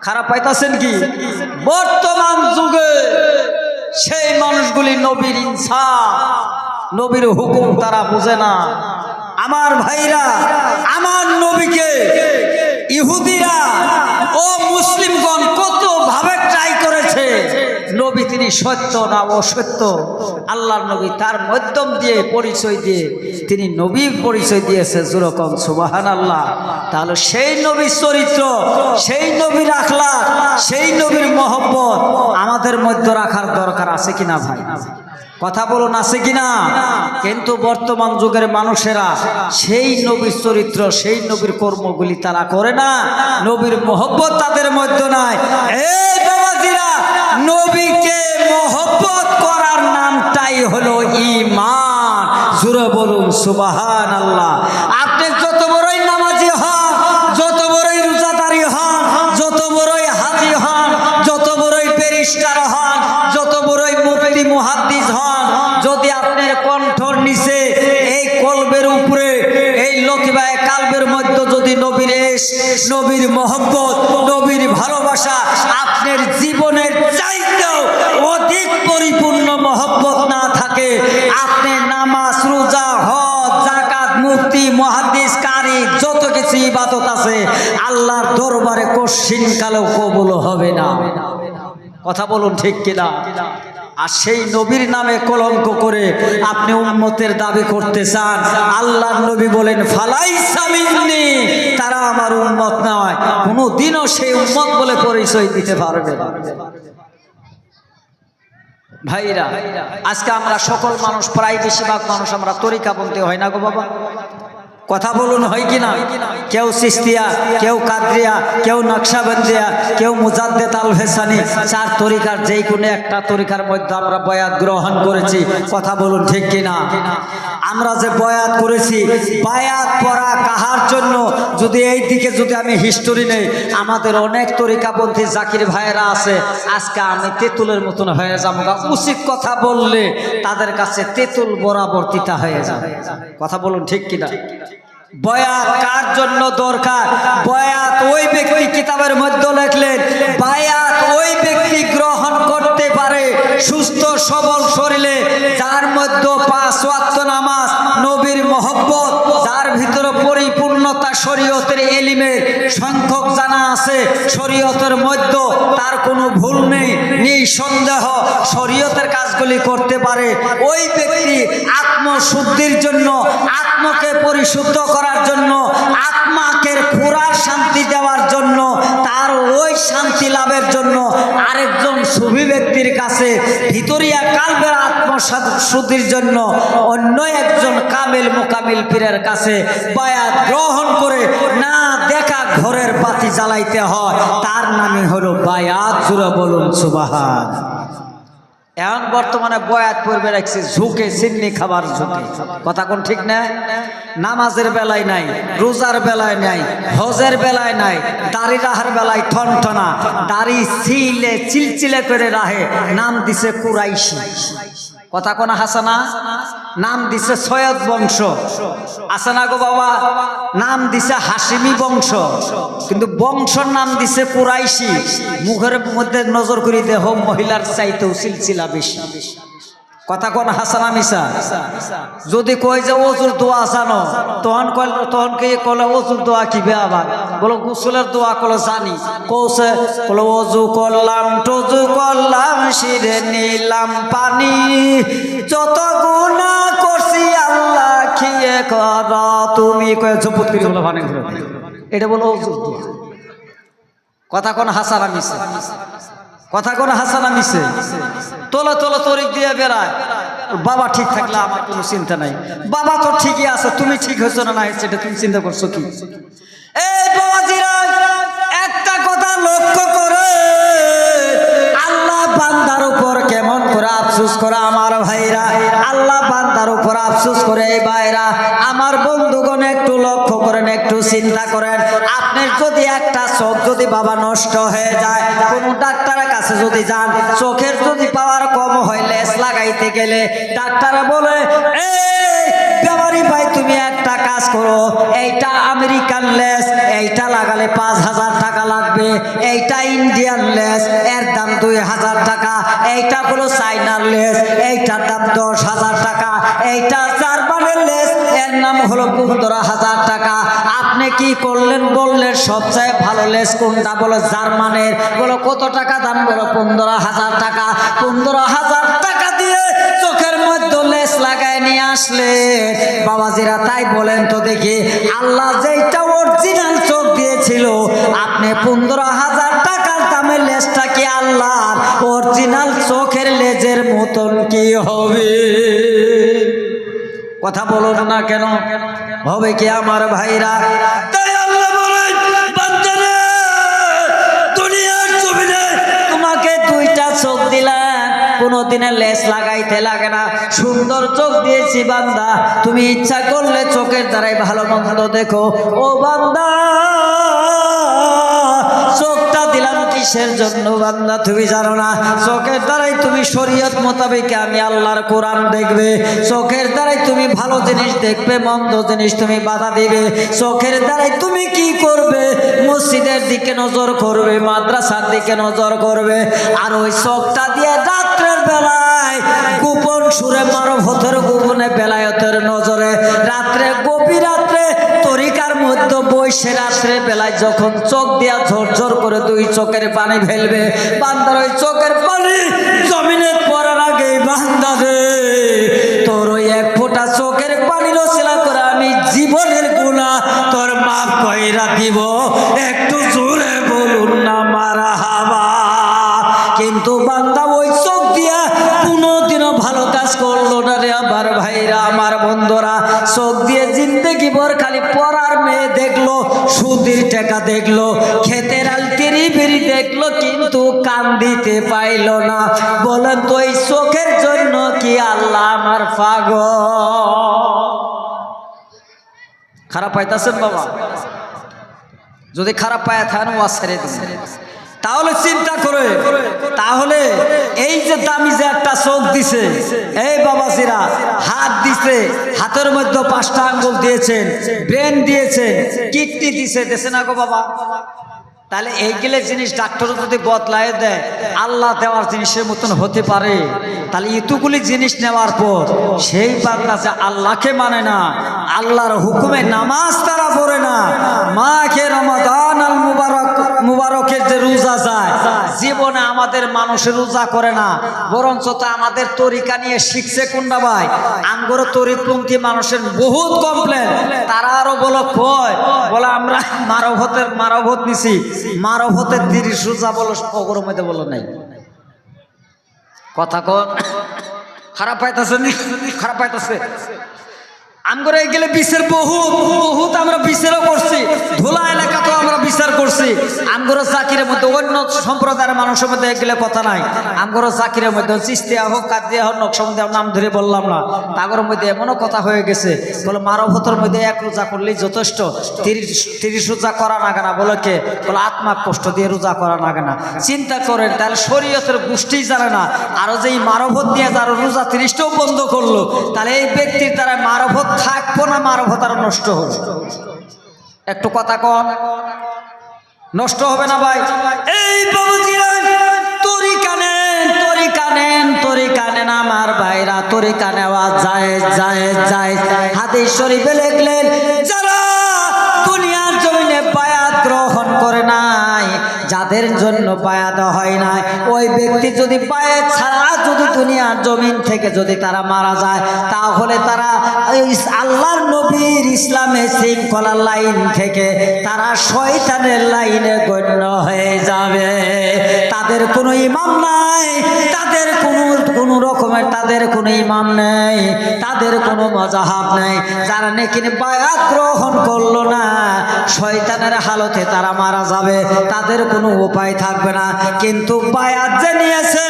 খারাপ পাইতেছেন কি? বর্তমান যুগে সেই মানুষগুলি নবীর ইনসা নবীর হুকুম তারা বুঝে না। আমার ভাইরা, আমার নবীকে ইহুদিরা, ও মুসলিমগণ কত ভাবে ট্রাই করেছে। নবী তিনি সত্য না অসত্য? আল্লাহর নবী তার মাধ্যম দিয়ে পরিচয় দিয়ে তিনি নবীর পরিচয় দিয়েছে যেরকম সুবাহান আল্লাহ তাহলে সেই নবীর চরিত্র, সেই নবীর আখলা সেই নবীর মহব্বত আমাদের মধ্যে রাখার দরকার আছে কিনা ভাই? কথা বলুন, আছে কিনা? কিন্তু বর্তমান যুগের মানুষেরা সেই নবীর চরিত্র, সেই নবীর কর্মগুলি তারা করে না। নবীর মহব্বত তাদের মধ্যে নাই। নবীকে মহব্বত করার নামটাই হলো ইমান জুড়ে বলুন সুবাহান আল্লাহ নবীর মহব্বত, নবীর ভালোবাসা আপনার জীবনের চাইতেও অধিক পরিপূর্ণ মহব্বত না থাকে। আপনি নামাজ, রোজা, হজ জাকাত মুক্তি মহাদিস কারি, যত কিছু ইবাদত আছে, আল্লাহর দরবারে কশিন কালেও কবুল হবে না। কথা বলুন ঠিক কিনা? আর সেই নবীর নামে কলঙ্ক করে আপনি উম্মতের দাবি করতে চান। আল্লাহর নবী বলেন ফালাই সামিননি তারা আমার উম্মত নয়। কোনো দিনও সেই উম্মত বলে পরিচয় দিতে পারবে ভাইরা, আজকে আমরা সকল মানুষ, প্রায় বেশিরভাগ মানুষ আমরা তরিকা বলতে হয় না গো বাবা? কথা বলুন, হয় কি না? কেউ সিস্তিয়া, কেউ কাদ্রিয়া, কেউ নকশাবন্দিয়া, কেউ মুজাদ্দে তাল চার তরিকার, যেই কোনো একটা তরিকার মধ্যে আমরা বয়াত গ্রহণ করেছি। কথা বলুন, ঠিক কি না? আমরা যে বয়াত করেছি, বায়াত পড়া কাহার জন্য? যদি এই দিকে যদি আমি হিস্টোরি নেই, আমাদের অনেক তরিকাপন্থী জাকির ভাইয়েরা আছে, আজকে আমি তেঁতুলের মতন হয়ে যাব। উচিত কথা বললে তাদের কাছে তেঁতুল বরাবর্তিতা হয়ে যাবে। কথা বলুন ঠিক কিনা? বয়াত কার জন্য দরকার? বয়াত ওই ব্যক্তি কিতাবের মধ্যে লেখলেন, বায়াত ওই ব্যক্তি গ্রহণ করতে সুস্থ সবল শরীরে যার মধ্যে পাঁচ নামাজ নবীর মহব্বত যার ভিতরে পরিপূর্ণতা শরীয়তের এলিমের সংখ্যক জানা আছে। শরীয়তের মধ্যে তার কোনো ভুল নেই, নিঃসন্দেহ শরীয়তের কাজগুলি করতে পারে। ওই ব্যক্তি আত্মশুদ্ধির জন্য, আত্মকে পরিশুদ্ধ করার জন্য, আত্মাকে পুরার শান্তি দেওয়ার জন্য, তার ওই শান্তি লাভের জন্য আরেকজন সুবি ব্যক্তির কাছে ভিতরিয়া কালবের আত্মশুদ্ধির জন্য অন্য একজন কামিল মোকামিল পীরের কাছে বায়াত গ্রহণ করে না দেখা ঘরের বাতি জ্বালাইতে হয়। তার নামই হলো বায়াত, জুড়ে বলুন সুবাহান। এখন বর্তমানে বয়াত পড়বে রাখছে, ঝুঁকে চিন্নি খাবার ঝুঁকে। কথা কোন ঠিক না? নামাজের বেলায় নাই, রোজার বেলায় নাই, হজের বেলায় নাই, দাড়ি রাহার বেলায় ঠনঠনা, দাড়ি ছিলে, চিলচিলে করে রাহে, নাম দিছে কুরাইশি। কথা কোন হাসানা? নাম দিছে সৈয়দ বংশ। আসানা গো বাবা? নাম দিছে হাসিমি বংশ। কিন্তু বংশর নাম দিছে কুরাইশি। মুখের মধ্যে নজর করি দেহ মহিলার চাইতেও সিলসিলা বেশি। কথা কোন হাসানা মিসা? যদি কই যে অজুর দোয়া জানো তখন কল তখন কে কলে অজুর দোয়া কি বে আবার? বলো, গোসলের দোয়া কলে জানি। কৌছে বলো, অজু করলাম, টজু করলাম, শিরে নিলাম পানি। যত গুণা করছি আল্লাহ খিয়ে কর। তুমি কয়ে ঝুপুত করে বলো পানি ঘুরে এটা বলো, অজুর দোয়া। কথা কোন হাসানা মিসে কথা কোন হাসানা মিশে? তোলো তোলো তরিক দিয়ে বেড়ায়। বাবা ঠিক থাকলে আমার কোনো চিন্তা নাই। বাবা তো ঠিকই আছে, তুমি ঠিক হয়েছো না না সেটা তুমি চিন্তা করছ কি? এই করা করে আমার ভাইরা। আল্লাহ বান্দার উপর আফসুস করে, এই ভাইরা, আমার বন্ধুগণ একটু লক্ষ্য করেন, একটু চিন্তা করেন। আপনার যদি একটা চোখ যদি বাবা নষ্ট হয়ে যায়, কোনো ডাক্তারের কাছে যদি যান, চোখের যদি পাওয়ার কম হয়, লেস লাগাইতে গেলে ডাক্তারে বলে, এই ভাই, তুমি একটা কাজ করো, এইটা আমেরিকান লেস, এইটা লাগালে পাঁচ হাজার টাকা লাগবে, এইটা ইন্ডিয়ান লেস, এর দাম দুই হাজার টাকা, এইটা হলো চাইনার লেস, এইটার দাম দশ হাজার টাকা এইটা জার্মানের লেস। এর নাম হলো পনেরো হাজার টাকা। আপনি কি করলেন, বললেন, সবচেয়ে ভালো লেস কোনটা? বলো, জার্মানের। বলো, কত টাকা দাম? বলো, পনেরো হাজার টাকা। পনেরো হাজার টাকা দিয়ে চোখের মধ্যে লেস লাগায় নিয়ে আসলে বাবাজিরা তাই বলেন তো দেখি, আল্লাহ যেটা অরিজিনাল চোখ দিয়েছিল, আপনি পনেরো হাজার টাকার দামের লেসটা কি আল্লাহর? অরিজিনাল চোখের লেজের মতন কি হবে? কথা বলো না কেন? হবে কি আমার ভাইরা? চোখ সুন্দর চোখ দিয়েছি বান্দা। তুমি ইচ্ছা করলে চোখের দ্বারাই ভালো মন্দ দেখো। ও বান্দা! কিসের জন্য বান্দা, তুমি জানো না, চোখের দ্বারাই তুমি শরীয়ত মোতাবেক আমি আল্লাহর কোরআন দেখবে। চোখের দ্বারাই তুমি ভালো জিনিস দেখবে, মন্দ জিনিস তুমি বাধা দিবে। চোখের দ্বারাই তুমি কি করবে? মসজিদের দিকে নজর করবে, মাদ্রাসার দিকে নজর করবে। আর ওই চোখটা দিয়ে রাত্রের বেলায় গোপন সুরে মারভতের গোপনে বেলায়তের নজরে মধ্যে বসে রাত্রে বেলায় যখন চোখ দিয়া ঝরঝর করে দুই চোখের পানি ফেলবে, বান্দার ওই চোখের পানি জমিনে পড়ার আগে বান্দা রে, তোর ওই এক ফোঁটা চোখের পানি রসিলা করে আমি জীবনের গুণা তোর মাপ কইরা দিব। একটু জোরে বলুন না মারা হাবা। কিন্তু বান্দা ওই চোখ দিয়া কোনোদিনও ভালো কাজ করল না রে আমার ভাইরা, আমার বন্ধুরা। চোখ দিয়ে জিন্দগি ভর খালি পড়ার মেয়ে দেখল সুদির টাকা দেখল খেতের আলতিরি বেরি দেখল, কিন্তু কান দিতে পাইল না। বলেন, তো এই চোখের জন্য কি আল্লাহ আমার ফাগ খারাপ পাইতাছেন বাবা? যদি খারাপ পায় থাকেন ওয়া ছেড়ে দিন তাহলে চিন্তা করে, তাহলে এই যে দামি যে একটা চোখ দিছে, এই বাবাজিরা হাত দিছে, হাতের মধ্যে পাঁচটা আঙ্গুল দিয়েছেন, ব্রেন দিয়েছেন কিডনি দিছে দেশে না গো বাবা? তাহলে এইগুলো জিনিস ডাক্তার যদি বদলায় দেয়, আল্লাহ দেওয়ার জিনিসের মতন হতে পারে। তাহলে এতগুলি জিনিস নেওয়ার পর সেই বান্দা যে আল্লাহকে মানে না, আল্লাহর হুকুমে নামাজ তারা পড়ে না, মাকে রমাদান রোজা যায়। জীবনে আমাদের মানুষের রোজা করে না। বরঞ্চ তো আমাদের তরিকা নিয়ে শিখছে কোনটা ভাই? আমগর তরিতপন্থী মানুষের বহুত কমপ্লেন তারা আরও বলো, কয়? বলে, আমরা মারভতের মারভত নিছি। মারভতের তিরিশ রোজা বলো, অগর মধ্যে বলো নাই। কথা কন। খারাপ পাইতেছে খারাপ পাইতেছে। আমরা গেলে বিচার বহু বহুত আমরা বিচারও করছি। ধুলা এলাকাতেও আমরা বিচার করছি। আমগরো জাকিরের মধ্যে অন্য সম্প্রদায়ের মানুষের মধ্যে গেলে কথা নাই। আমগরো জাকিরের মধ্যে চিস্তিয়া হোক কাদিয়া হোক নকশামধ্যে নাম ধরে বললাম না। তাগর মধ্যে এমনও কথা হয়ে গেছে। বলে মারভতর মধ্যে এক রোজা করলেই যথেষ্ট। তিরিশ তিরিশ রোজা করা না কেনা বলে কে? বলে আত্মা কষ্ট দিয়ে রোজা করা না। কেনা চিন্তা করেন, তাহলে শরীয়তের গোষ্ঠী জানে না। আরও যে এই মারভত দিয়ে যারা রোজা তিরিশটাও বন্ধ করল, তাহলে এই ব্যক্তির দ্বারা মারভত থাকব না মারভত আরও নষ্ট হবে? একটু কথা কন। নষ্ট হবে না ভাই। এই আমার ভাইরা তরিকা নেওয়া যায় যায় যায়। হাদিস শরীফে লেখলেন, যারা যাদের জন্য বায়াত হয় নাই। ওই ব্যক্তি যদি পায়ে ছাড়া যদি দুনিয়ার জমিন থেকে যদি তারা মারা যায়, তাহলে তারা আল্লাহর নবীর ইসলামের শৃঙ্খলার লাইন থেকে তারা শয়তানের লাইনে গণ্য হয়ে যাবে। তাদের কোনো ইমাম নাই, তাদের কোনো কোনো রকমের তাদের কোনো ইমাম নেই, তাদের কোনো মজাহাব নেই। যারা নাকি বায়াত গ্রহণ করল না, শয়তানের হালতে তারা মারা যাবে। তাদের কোনো উপায় থাকবে না। কিন্তু বায়াত যে নিয়েছে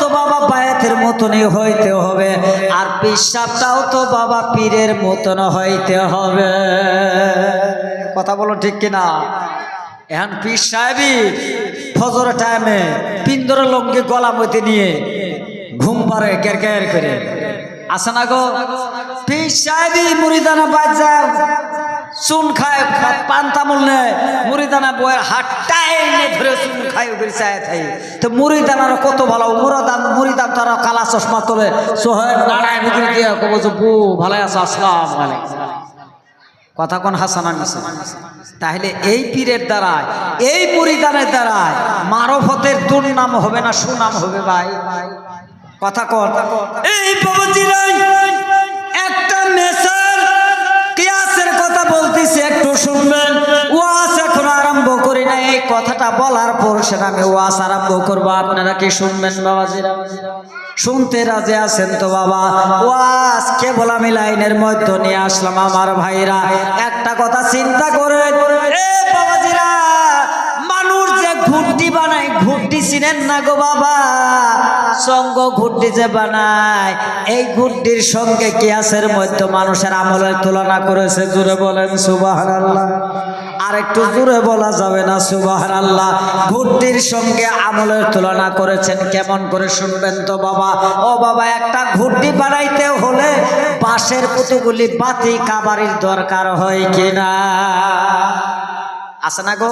তো বাবা বায়াতের মতনই হইতে হবে। আর পিসাবটাও তো বাবা পীরের মতন হইতে হবে। কথা বলো ঠিক কিনা? এখন পীর সাহেবই ফজর টাইমে পিন্দর লঙ্গি গলা মধ্যে নিয়ে ঘুম পারে কের কের করে। আসে না গো? পীর সাহেবই মুড়িদানা বাজা চুন খায় পান তামুল নেয়। মুড়িদানা বয়ের হাটটাই এনে ধরে চুন খায় পীর সাহেব খাই তো মুড়িদানার কত ভালো মুড়াদান মুড়িদান তারা কালা চশমা তোলে। সোহেব নাড়ায় মুখে দিয়ে কব যে বু ভালো আছো, আসসালাম আলাইকুম। কথা কোন হাসানা মিশে তাহলে এই পীরের দ্বারায়, এই মুড়িদানের দ্বারায় মারফতের দুর্নাম হবে না সুনাম হবে ভাই? কথা কর এই শুনবেন। ওয়াস এখন আরম্ভ করি না এই কথাটা বলার পর সেটা আমি ওয়াস আরম্ভ করব। আপনারা কি শুনবেন বাবাজিরা? শুনতে রাজি আছেন তো বাবা? ওয়াস কেবল আমি লাইনের মধ্যে নিয়ে আসলাম আমার ভাইরা। একটা কথা চিন্তা করেন। ঘুরটি চিনেন না গো বাবা? সঙ্গ ঘুরটি যে বানায় এই ঘুরটির সঙ্গে কিয়াসের মধ্যে? মানুষের আমলের তুলনা করেছে জুড়ে বলেন সুবাহ আর একটু জোরে বলা যাবে না সুবাহান আল্লাহ ঘুরটির সঙ্গে আমলের তুলনা করেছেন, কেমন করে শুনবেন তো বাবা? ও বাবা, একটা ঘুরটি বানাইতে হলে বাঁশের কতগুলি বাতি কাবারির দরকার হয় কিনা আছে না গো?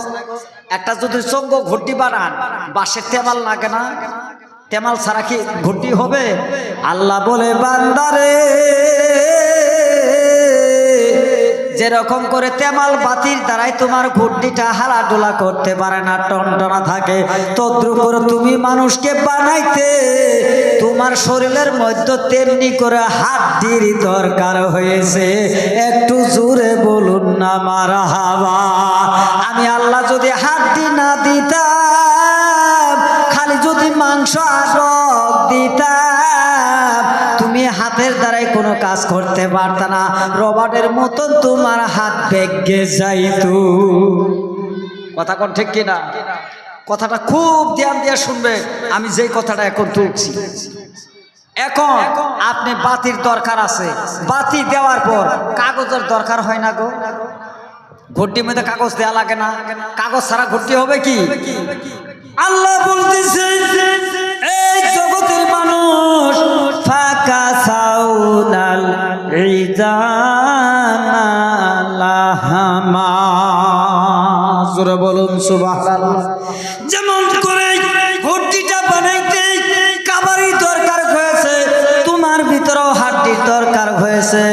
একটা যদি সঙ্গ ঘুরটি বানান বাসে তেমাল লাগে না? তেমাল ছাড়া কি ঘুরটি হবে? আল্লাহ বলে, বান্দারে, যেরকম করে তেমাল বাতির দ্বারাই তোমার ঘুরটিটা হালাডোলা করতে পারে না, টনটনা থাকে তদ্রুপ করে তুমি মানুষকে বানাইতে তোমার শরীরের মধ্যে তেমনি করে হাড্ডির দরকার হয়েছে। একটু জোরে বলুন না মারা হাওয়া। আমি আল্লাহ যদি হাড্ডি না দিতাম, খালি যদি মাংস আটক দিতাম, তুমি হাতের দ্বারাই কোনো কাজ করতে পারত না। রবার্টের মতন তোমার হাত বেগে যাইতো। কথা কোন ঠিক কিনা? কথাটা খুব ধ্যান দিয়ে শুনবে। আমি যেই কথাটা এখন তুলছি। এখন আপনি বাতির দরকার আছে। বাতি দেওয়ার পর কাগজের দরকার হয় না গো। ঘুরটির মধ্যে কাগজ দেওয়া লাগে না। কাগজ ছাড়া ঘুরটি হবে কি? আল্লাহ বলতেছে, এই জগতের মানুষ ফাঁকা সাউনাল জোরে বলুন, সুবহানাল্লাহ। যেমন করে ঘুরটিটা বানাইতে দরকার হয়েছে।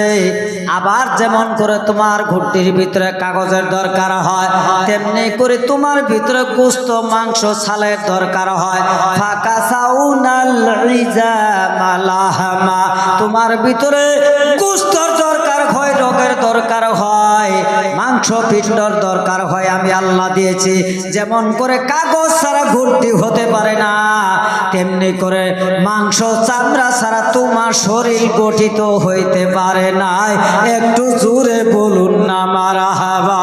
আবার যেমন করে তোমার ঘুটির ভিতরে কাগজের দরকার হয়, তেমনি করে তোমার ভিতরে গোস্ত, মাংস, ছালের দরকার হয়। ফাঁকা সাউনাল তোমার ভিতরে গোস্তর হয় রোগের দরকার হয়, মাংস পিণ্ডর দরকার হয়, আমি আল্লাহ দিয়েছি। যেমন করে কাগজ ছাড়া ঘুরটি হতে পারে না, তেমনি করে মাংস চামড়া ছাড়া তোমার শরীর গঠিত হইতে পারে না। একটু জোরে বলুন না মারা হাবা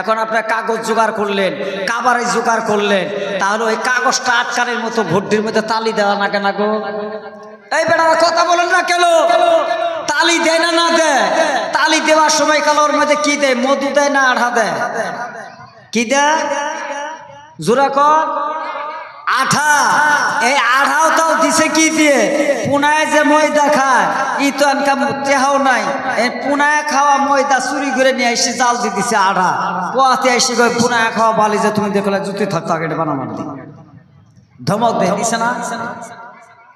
এখন আপনার কাগজ জোগাড় করলেন, কাবারে জোগাড় করলেন, তাহলে ওই কাগজটা আটকানের মতো ভর্তির মধ্যে তালি দেওয়া না কেন গো। এই বেড়ারা কথা বলেন না কেন তালি দেয় না না দেয়? তালি দেওয়ার সময় কালোর মধ্যে কি দেয়? মধু দেয় না আঠা দেয়? কি দেয়? জোরা কর আঠা। এই আঠাও তাও দিছে কি দিয়ে? পুনায় যে ময়দা খায়, ই তো আনকাম তেহাও নাই। এই পুনায় খাওয়া ময়দা চুরি করে নিয়ে এসে জাল দিয়ে দিছে আঠা পোয়াতে এসে গই পুনায় খাওয়া বালি যে তুমি দেখলে জুতি থাকতো আগে বানাবার দি। ধমক দেয় দিছে না?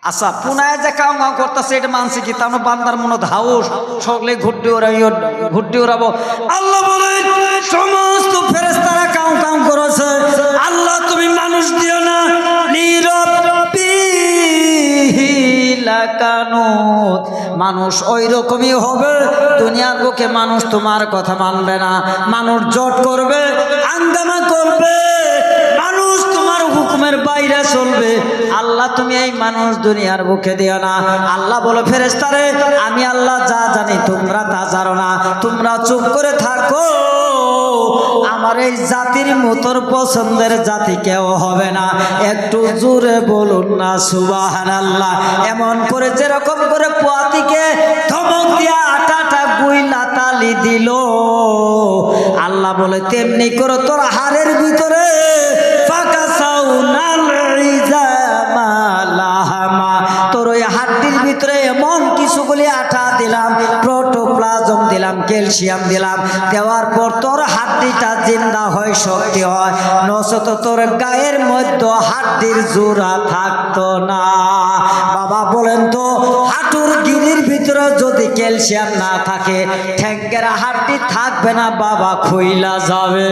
আচ্ছা পুনায় যে কাউ কাউ করতেছে, এটা মানছে কি? তার বান্দার মনে ধাউস, সকলে ঘুরতে ওরা ঘুরতে ওরাবো। আল্লাহ বলে, সমস্ত ফেরেস্তারা কাউ কাউ করেছে। আল্লাহ তুমি মানুষ দিও না। নীরব লাকানুত। মানুষ ওই রকমই হবে। দুনিয়ার বুকে মানুষ তোমার কথা মানবে না। মানুষ জট করবে আন্দামা করবে। হুকুমের চলবে। আল্লাহ তুমি এই মানুষ দুনিয়ার বুকে দিও না। আল্লাহ বলো ফেরেস্তারে আমি আল্লাহ যা জানি তোমরা তা জানো না। তোমরা চুপ করে থাকো। আমার এই জাতির মতোর পছন্দের জাতি কেউ হবে না। একটু জোরে বলুন না সুবাহান আল্লাহ এমন করে যেরকম করে পোয়াতিকে ধমক দিয়া আটাটা গুইলা তালি দিল। আল্লাহ বলে, তেমনি করে তোর হারের ভিতরে। ক্যালসিয়াম দিলাম। দেওয়ার পর তোর হাড্ডিটা জিন্দা হয়, শক্তি হয়। নশত তোর গায়ের মধ্যে হাড্ডির জোড়া থাকতো না। বাবা বলেন তো, হাঁটুর গিরির ভিতরে যদি ক্যালসিয়াম না থাকে, ঠ্যাঙ্গের হাড্ডি থাকবে না, বাবা খুইলা যাবে।